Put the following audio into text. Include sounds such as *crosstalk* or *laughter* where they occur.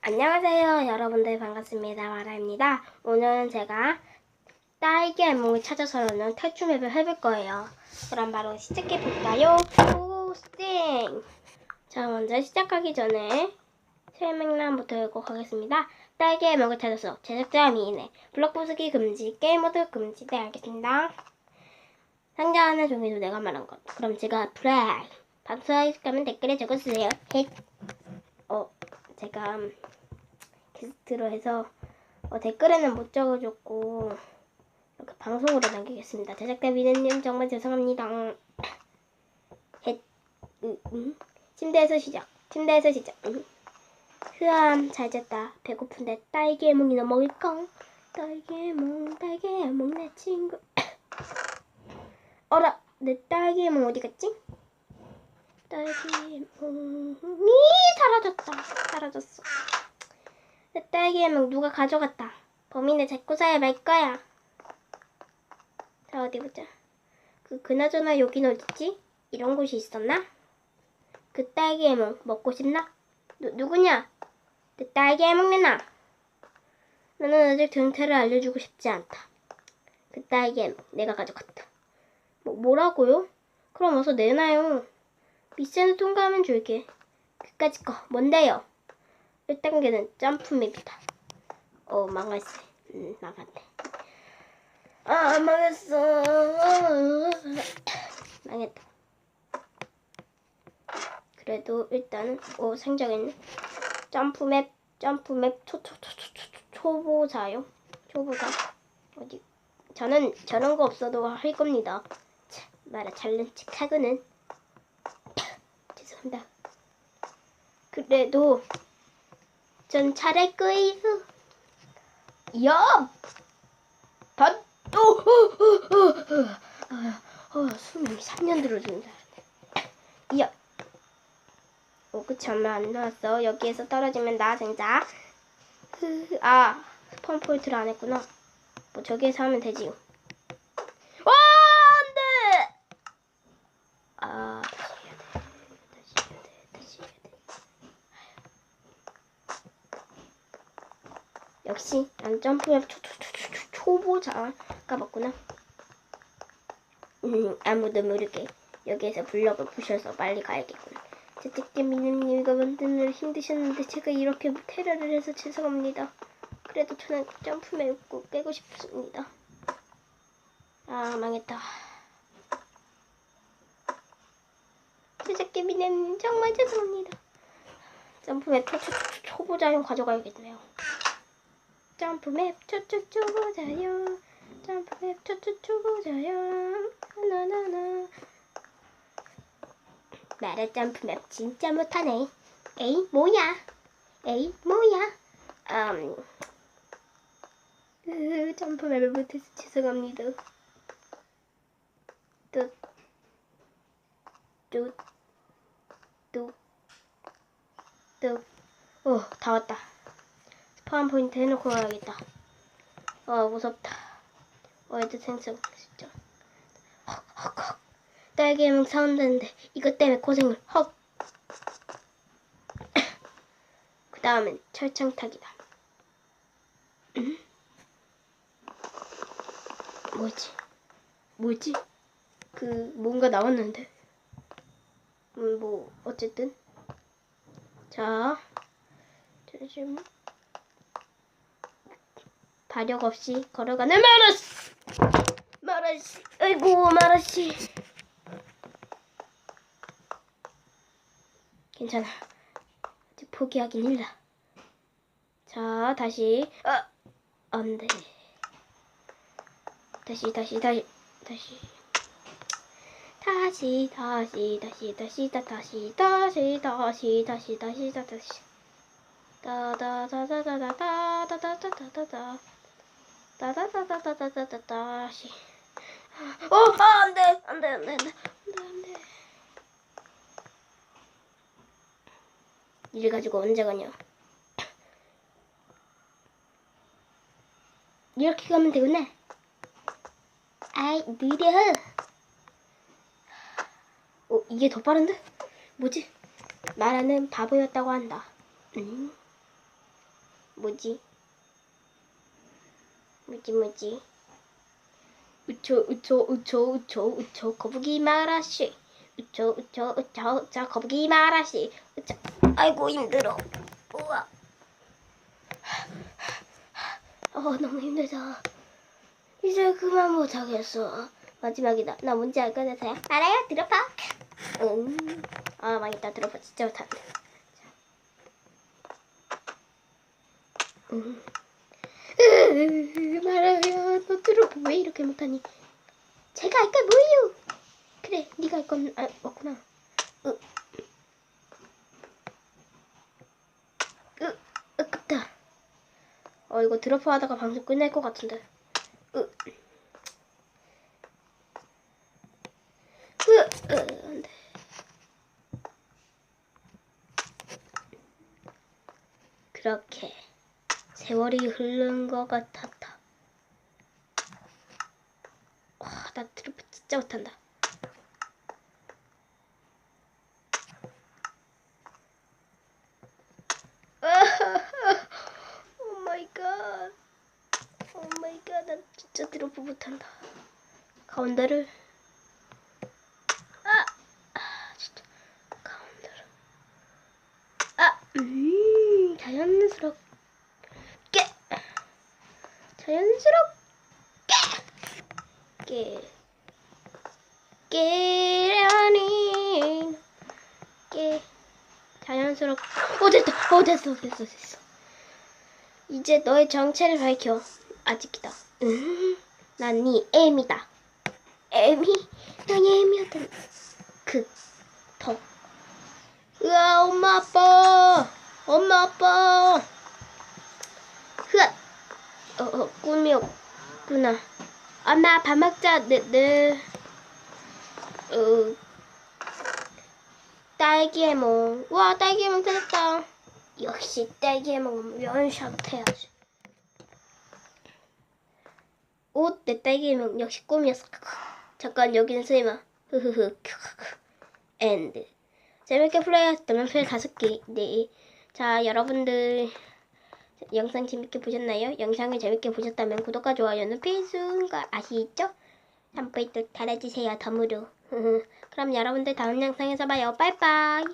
안녕하세요. 여러분들 반갑습니다. 마라입니다. 오늘은 제가 딸기 알몸을 찾아서는 탈출맵을 해볼 거예요. 그럼 바로 시작해 볼까요? 호스팅! 자 먼저 시작하기 전에 설명란부터 읽고 가겠습니다. 딸기 알몸을 찾아서 제작자 미인의 블록 부수기 금지 게임 모드 금지 네 알겠습니다. 상자 안에 종이도 내가 말한 것. 그럼 제가 플레이 방송하고 싶다면 댓글에 적어주세요. 헷. 어 제가 게스트로 해서 어, 댓글에는 못 적어줬고 이렇게 방송으로 남기겠습니다. 제작자 미네님 정말 죄송합니다. *clears throat* 음. 침대에서 시작. 침대에서 시작. 음. 흐암 잘 잤다. 배고픈데 딸기의 몽이나 먹을까? 딸기의 몽, 딸기의 몽내 친구. *clears throat* 어라, 내 딸기의 몽 어디 갔지? 딸기의 몽이 사라졌다. 내 딸기의 몽 누가 가져갔다. 범인을 잡고 사야 말 거야. 자 어디 보자. 그 그나저나 여긴 어디지? 이런 곳이 있었나? 그 딸기의 몽 먹고 싶나? 누 누구냐? 내 딸기의 몽 내놔. 나는 아직 정체를 알려주고 싶지 않다. 그 딸기의 몽 내가 가져갔다. 뭐 뭐라고요? 그럼 어서 내놔요. 미션을 통과하면 줄게. 그까짓 거 뭔데요? 1단계는 점프맵이다. 어, 망했어. 음, 망했네. 아, 망했어. *coughs* 망했다. 그래도 일단은, 어, 상장했네. 점프맵, 점프맵, 초, 초, 초, 초, 초, 초, 초보자요? 초보자. 어디? 저는 저런 거 없어도 할 겁니다. 참, 말아 잘난 척 하고는. 죄송합니다. 그래도, 전 잘할 거예요. 야! 반, 또, 어, 숨이 3년 들어준다. 야! 어, 그치, 얼마 안 나왔어. 여기에서 떨어지면 나, 진짜. 흐, 아, 스폰 포인트를 안 했구나. 뭐, 저기에서 하면 되지요. 와, 안 돼! 아, 다시 해야 돼. 다시 해야 돼. 다시 해야 돼. 역시 난 점프맵 초, 초, 초, 초, 초, 초보자 까봤구나. 음, 아무도 모르게 여기에서 블럭을 부셔서 빨리 가야겠군. 제작자 미님님과 만드느라 힘드셨는데 제가 이렇게 테러를 해서 죄송합니다. 그래도 저는 점프맵 꼭 깨고 싶습니다. 아 망했다. 제작자 미님님 정말 죄송합니다. 점프맵 초보자용 가져가야겠네요. 점프맵 초초초 보자요. 점프맵 초초초 보자요. 나나나. 나라 점프맵 진짜 못하네. 에이 뭐야? 에이 뭐야? 음. 으, 점프맵을 못해서 죄송합니다. 뚝뚝뚝뚝어다 왔다. 스 파운 포인트 해놓고 가야겠다. 아 무섭다. 어 애들 생성 진짜. 헉헉 헉. 딸기랑 사온다는데 이것 때문에 고생을 헉. *coughs* 그 다음엔 철창 타기다. 음? 뭐지? 뭐지? 그 뭔가 나왔는데. 음, 뭐 어쨌든 자 잠시만. 발력 없이 걸어가는 마라씨 마라씨 아이고 마라씨 괜찮아 포기하긴 일라 자 다시 아 안 돼 다시 다시 다시 다시 다시 다시 다시 다시 다 다시 다시 다시 다시 다시 다 다시 다다다다다다다다다다다다 따다다다다다다다시 어, 아, 안 돼, 안 돼, 안 돼, 안 돼, 안 돼, 안 돼. 일 가지고 언제 가냐? 이렇게 가면 되구나. 아이, 느려. 어, 이게 더 빠른데? 뭐지? 나라는 바보였다고 한다. 음. 뭐지? 뭐지 뭐지? 우초 우초 우초 우초 우초 거북이 마라씨. 우초 우초 우초 우초 거북이 마라씨. 우초. 아이고 힘들어. 우와. 어 너무 힘들다. 이제 그만 못하겠어. 마지막이다. 나 뭔지 알 거라서요. 알아요? 드로파 응아 망했다. 드로파 진짜 못하는데 응. 으, 말하면 너 드로파 왜 이렇게 못하니? 제가 할걸 뭐예요? 그래 네가 할 건 아, 없구나. 으. 으, 아깝다. 어 이거 드로파 하다가 방송 끝날 것 같은데. 으. 으, 으, 안 돼. 그렇게 세월이 흐른 것 같았다. 와, 나 드로프 진짜 못한다. *laughs* 오 마이 갓. 오 마이 갓. 나 진짜 드로프 못한다. 가운데를 아, 아 진짜 가운데를 아, 음, 자연스럽게 자연스럽게 깨라니. 깨. 자연스럽게. 어 됐다. 어 됐어 됐어 됐어. 이제 너의 정체를 밝혀. 아직이다. 음 난네 애미다. 애미 너의 애미였던 그더. 으아 엄마 아빠. 엄마 아빠 어, 어 꿈이었구나 엄마 밥 먹자 네 네 어 딸기의 몽. 와, 딸기의 몽 찾았다. 역시 딸기의 몽은 원샷 해야지. 옷, 내 딸기의 몽 역시 꿈이었어. 잠깐, 여기는 스이마. 흐흐흐. *laughs* 엔드. 재밌게 플레이하셨다면 별 다섯 개. 네. 자, 여러분들. 영상 재밌게 보셨나요? 영상을 재밌게 보셨다면 구독과 좋아요는 필수인 거 아시죠? 한번 또 달아주세요, 덤으로. *laughs* 그럼 여러분들 다음 영상에서 봐요. 빠이빠이.